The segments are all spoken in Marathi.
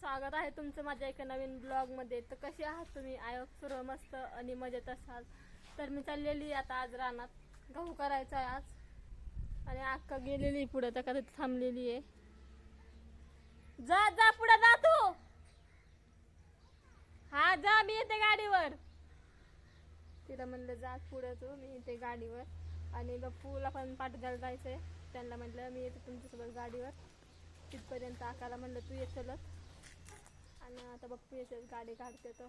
स्वागत आहे तुमचं माझ्या एका नवीन ब्लॉगमध्ये तर कसे आहात तुम्ही? आयोग सर्व मस्त आणि मजेत असाल. तर मी चाललेली आता आज रानात. गहू करायचा आहे आज. आणि अक्का गेलेली पुढे तर कधी थांबलेली आहे. जा जा पुढे जा तू! हा जा मी येते गाडीवर. तिला म्हणलं जा पुढे तू मी येते गाडीवर. आणि गप्पूला पण पाठद्याला जायचंय. त्यांना म्हटलं मी येते तुमच्यासोबत गाडीवर. तिथपर्यंत आकाला म्हणलं तू ये चलत. आणि आता बप्पू येते गाडी काढते तर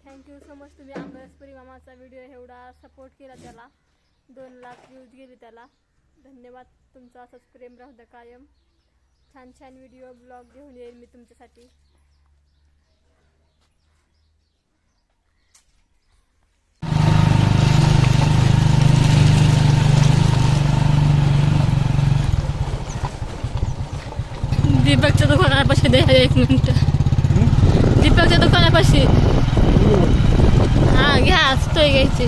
थँक्यू सो मच तुम्ही आंबरसपुरी मामाचा व्हिडिओ एवढा सपोर्ट केला त्याला. दोन लाख व्ह्यूज गेली त्याला. धन्यवाद तुमचं असंच प्रेम राहू द्या कायम. छान छान व्हिडिओ ब्लॉग घेऊन येईल मी तुमच्यासाठी. পাশে দেখা যায় কুমিরটা দীপকদের দোকানের পাশে। হ্যাঁ গ্যাস তো গেছে।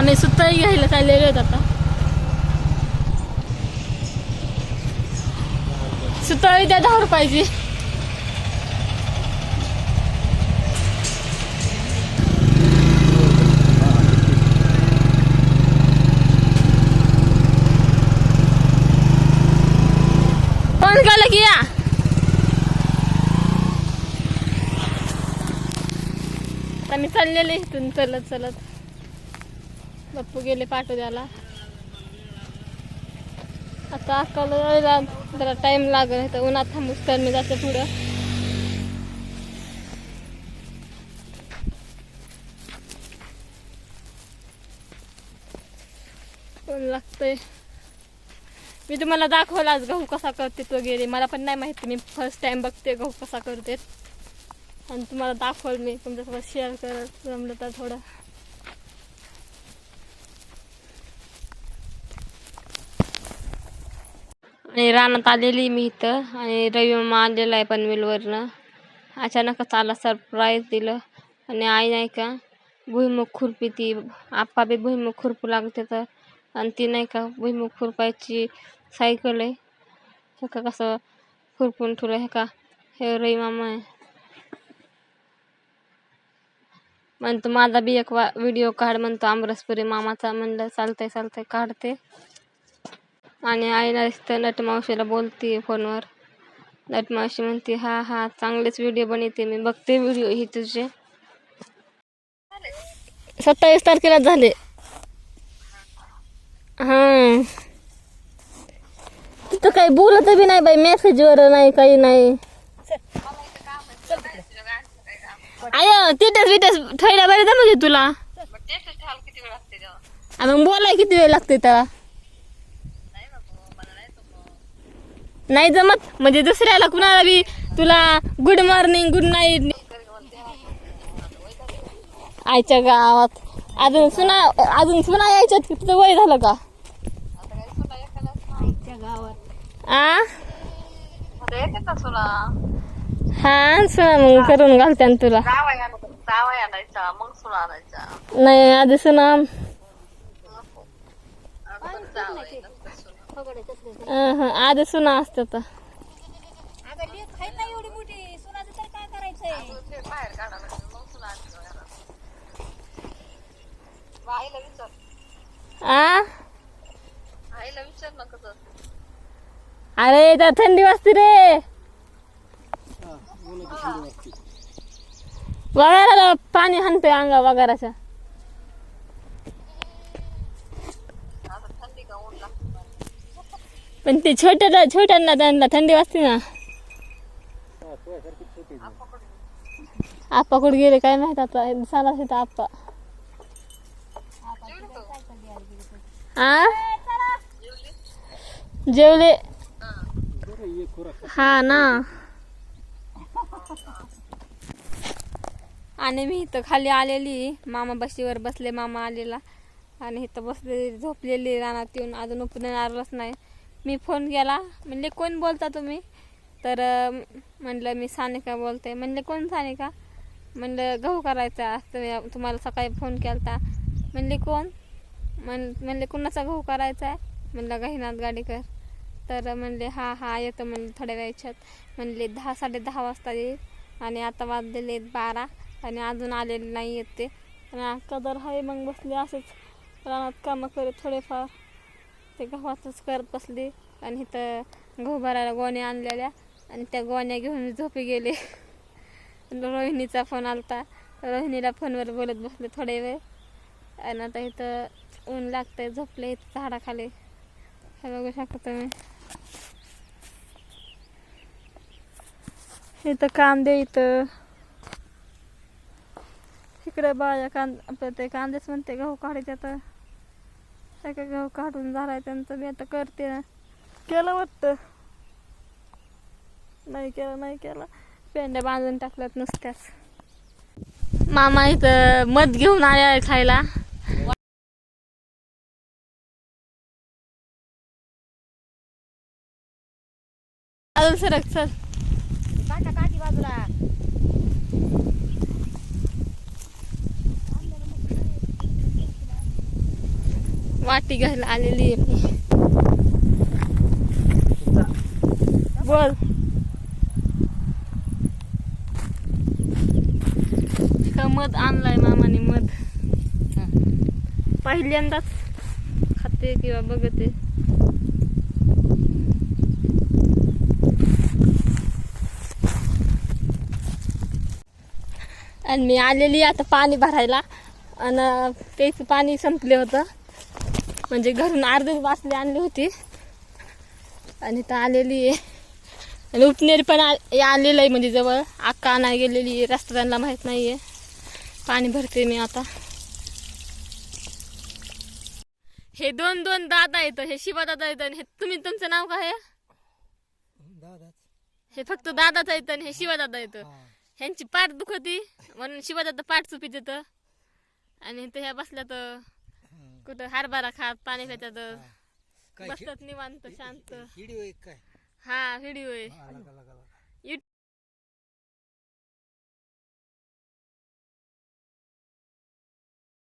आम्ही सुद्धा घ्यायला चाललेलो आहेत आता सुतळी द्या दहा रुपयाची. फोन केलं की या. आम्ही चाललेले इथून चलत चलत. बाप्पू गेले पाठव द्याला आता अक्काला जायला जरा टाइम लागेल तर उन्हात थांबूस तर मी जाते पुढं. ऊन लागतंय. मी तुम्हाला दाखवला आज गहू कसा करतेत वगैरे मला पण नाही माहिती मी फर्स्ट टाइम बघते गहू कसा करतेत आणि तुम्हाला दाखवल मी तुमच्यासोबत शेअर करत जमलं तर थोडं. आणि रानात आलेली मी इथं. आणि रवी मामा आलेला आहे पनवेलवरनं अचानकच आला सरप्राईज दिलं. आणि आई नाही का भुईमुग खुरपी ती आप्पा बी भुईमुग खुरपू लागते तर. आणि ती नाही का भुईमुग खुरपायची सायकल आहे. हे का कसं खुरपून ठेवलं हे का हे रवी मामा आहे. म्हणतो माझा बी एक वा व्हिडिओ काढ म्हणतो आमरसपुरी मामाचा. म्हणलं चालतंय चालतंय काढते. आणि आईला दिसतं नटमावशीला बोलते फोनवर. नटमावशी म्हणते हा हा चांगलेच व्हिडिओ बनवते मी. बघते व्हिडिओ ही तुझे. सत्तावीस तारखेला झाले. हा. तिथं काही बोलत बी नाही बाई मेसेजवर नाही काही नाही. आय तिथेच तिथेच ठेवल्या बरे म्हणजे तुला. मग बोलाय किती वेळ लागते त्याला? नाही जमत. म्हणजे दुसऱ्याला कुणाला बी तुला गुड मॉर्निंग गुड नाईट आईच्या गावात. अजून सुना अजून सुना यायच्या तिथं वय झालं का? आ? हा सुना मग करून घालते ना तुला. नाही आधी सुना. आधी सुना असते तर अरे त्या थंडी वाजते रे. वगाराला पाणी हाणतोय अंगा वगाराच्या आता थंडी का ऊन लागतं पण ते छोट्या छोट्यांना त्यांना थंडी वाजते ना. आप्पा कुठे गेले काय माहीत आता? दिसायला तिथं आप्पा. आ? जेवले. हा ना. आणि मी इथं खाली आलेली. मामा बशीवर बसले मामा आलेला. आणि इथं बसले झोपलेली रानात येऊन अजून उपरून आलंच नाही. मी फोन केला. म्हणले कोण बोलता तुम्ही? तर म्हणलं मी सानिका बोलते. म्हणले कोण सानिका? म्हणलं गहू करायचा आज तुम्ही तुम्हाला सकाळी फोन केला म्हणले कोण? म्हण म्हणले कुणाचा गहू करायचा आहे? म्हणलं गहिनाथ गाडीकर तर म्हणले हा हा येतो म्हणले थोड्या वेळच्यात म्हणले दहा साडे दहा वाजता येईल आणि आता वाजलेले आहेत बारा आणि अजून आलेले नाही आहेत ते. आणि कदर हाय मग बसले असेच रानात कामं करत थोडेफार. ते गव्हाचंच करत बसली आणि इथं गहू भरायला गोण्या आणलेल्या आणि त्या गोण्या घेऊन झोपी गेले. रोहिणीचा फोन आलता. रोहिणीला फोनवर बोलत बसले थोडे वेळ. आणि आता इथं ऊन लागतंय झोपले इथं झाडाखाली. हे बघू शकता तुम्ही. इथं कांदे इथं. इकडे बाया कांद आपलं ते कांदेच म्हणते गहू काढायचे तर सगळं गहू काढून झालाय त्यांचं मी आता करते ना. केलं वाटतं? नाही केलं नाही केलं. पेंड्या बांधून टाकल्यात नुसत्याच. मामा इथं मध घेऊन आल्या खायला. अजून सरक चल. काका काठी बाजूला. वाटी घ्यायला आलेली आहे मी. बोल. का मध आणलाय मामाने मध. पहिल्यांदाच खाते किंवा बघते. आणि मी आलेली आता पाणी भरायला. आणि त्याचं पाणी संपले होतं. म्हणजे घरून अर्धे बासली आणली होती. आणि तर आलेली आहे. आणि उपनेर पण आ- हे आलेलं आहे म्हणजे जवळ. अक्का नाही गेलेली आहे. रस्त्यांना माहीत नाही आहे पाणी भरते मी आता. हे दोन दोन दादा येतं हे शिवा दादा येतं आणि हे तुम्ही तुमचं नाव काय आहे? हे फक्त दादाच येतं आणि हे शिवा दादा येतं ह्यांची पाठ दुखती. म्हणून शिवा दादा पाठ चुपीत येतं आणि इथं ह्या बसल्या तर कुठं हरभरा खात पाणी पितात काय बसतात निवांत शांत. काय? हा व्हिडिओ आहे हा, लगा, लगा, लगा. युट-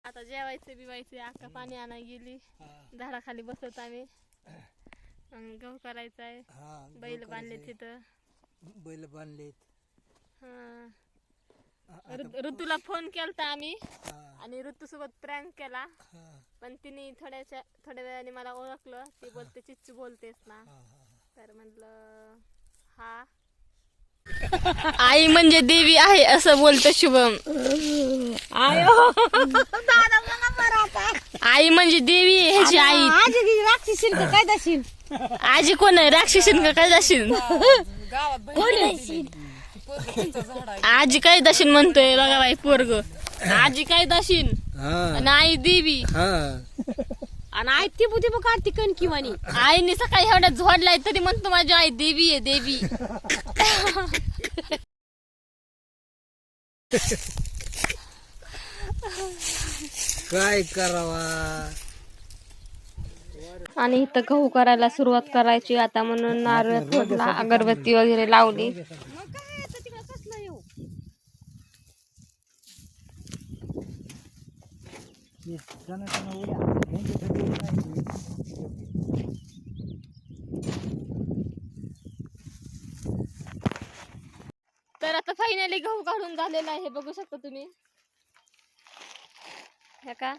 आता जेवायचे बिवायचे अक्का पाणी आणाय गेली. हा, झाडाखाली बसत आम्ही. गहू करायचा आहे हा, बैल बांधले. तिथं. बैल बांधलेत. हा. ऋतूला फोन केलता आम्ही हा, आणि ऋतू सोबत प्रँक केला. हा, पण तिने थोड्याच्या थोड्या वेळाने मला ओळखलं. ती बोलते चिच्चू बोलतेस ना. हा, हा. तर म्हटलं हा. आई म्हणजे देवी आहे असं बोलतो शुभम. बरं आता. आई म्हणजे देवी आहे ह्याची आई. आजी राक्षसीन का काय दशील आजी कोण आहे? राक्षसीन का काय जाशील? आजी काय दशीन म्हणतोय बघा बाई पोरग. आजी काय दशीन? हा, आणि आई देवी. हा. आणि आई टिपू टिपू काढती कणकी म्हणे आईने सकाळी एवढ्या झोडलाय तरी म्हणतो माझी आई देवी आहे देवी. काय करावा? आणि इथं गहू करायला सुरुवात करायची. आता म्हणून नारळ फोडला अगरबत्ती वगैरे लावली मग काय आता तिकडे कसलं येऊ हे जण जण उड्या. ह्यांच्यासाठी नाही. तर आता फायनली गहू काढून झालेला आहे बघू शकता तुम्ही. हे का?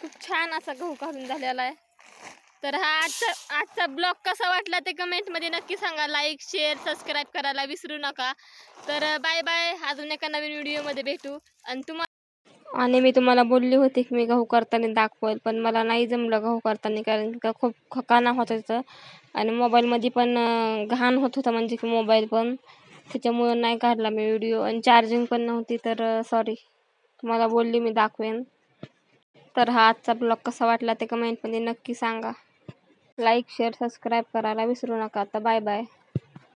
खूप छान असा गहू काढून झालेला आहे. तर हा आजचा आजचा ब्लॉग कसा वाटला ते कमेंटमध्ये नक्की सांगा. लाईक शेअर सबस्क्राईब करायला विसरू नका. तर बाय बाय अजून एका नवीन व्हिडिओमध्ये भेटू. आणि तुम्हाला आणि मी तुम्हाला बोलली होती की मी गहू करताना दाखवेल पण मला नाही जमलं गहू करताना कारण का खूप खकाना होत होतं. आणि मोबाईलमध्ये पण घाण होत होता म्हणजे की मोबाईल पण. त्याच्यामुळं नाही काढला मी व्हिडिओ आणि चार्जिंग पण नव्हती तर सॉरी तुम्हाला बोलली मी दाखवेन. तर हा आजचा ब्लॉग कसा वाटला ते कमेंटमध्ये नक्की सांगा. लाईक शेअर सबस्क्राईब करायला विसरू नका. आता बाय बाय